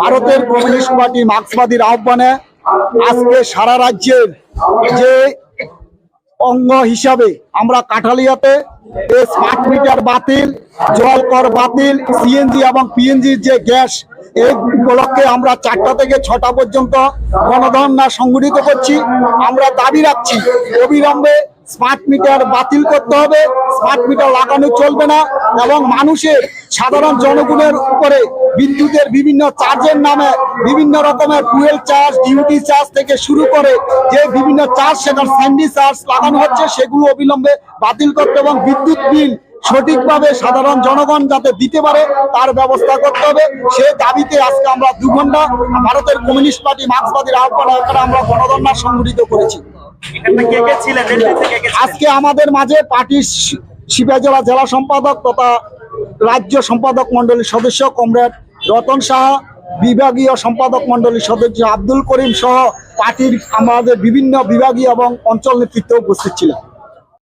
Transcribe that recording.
ভারতের communist party মার্ক্সবাদীর আহ্বানে আজকে সারা রাজ্যের যে অঙ্গ হিসাবে আমরা কাঠালিয়াতে স্মার্ট মিটার বাতিল, জল কর বাতিল, সিএনজি এবং পিএনজির যে গ্যাস, এই উপলক্ষে আমরা চারটা থেকে ছটা পর্যন্ত গণধর্ণা সংগঠিত করছি। আমরা দাবি রাখছি, অবিলম্বে স্মার্ট মিটার বাতিল করতে হবে। স্মার্ট মিটার লাগানো চলবে না। এবং মানুষের সাধারণ জনগণের উপরে বিদ্যুতের বিভিন্ন চার্জের নামে বিভিন্ন রকমের ফুয়েল চার্জ ডিউটি চার্জ থেকে শুরু করে যে বিভিন্ন চার্জ সেটার স্যান্ডি চার্জ লাগানো হচ্ছে সেগুলো অবিলম্বে বাতিল করতে এবং বিদ্যুৎ বিল সঠিকভাবে সাধারণ জনগণ যাতে দিতে পারে তার ব্যবস্থা করতে হবে। সে দাবিতে আজকে আমরা দু ঘণ্টা ভারতের কমিউনিস্ট পার্টি মার্ক্সবাদীর আহ্বানে আমরা গণধর্ণা সংগঠিত করেছি? আজকে আমাদের মাঝে পার্টির শি- সিপাহী জেলা সম্পাদক তথা রাজ্য সম্পাদক মন্ডলীর সদস্য কমরেড রতন সাহা, বিভাগীয় সম্পাদক মন্ডলীর সদস্য আব্দুল করিম সহ পার্টির আমাদের বিভিন্ন বিভাগীয় এবং অঞ্চল নেতৃত্ব উপস্থিত ছিলেন।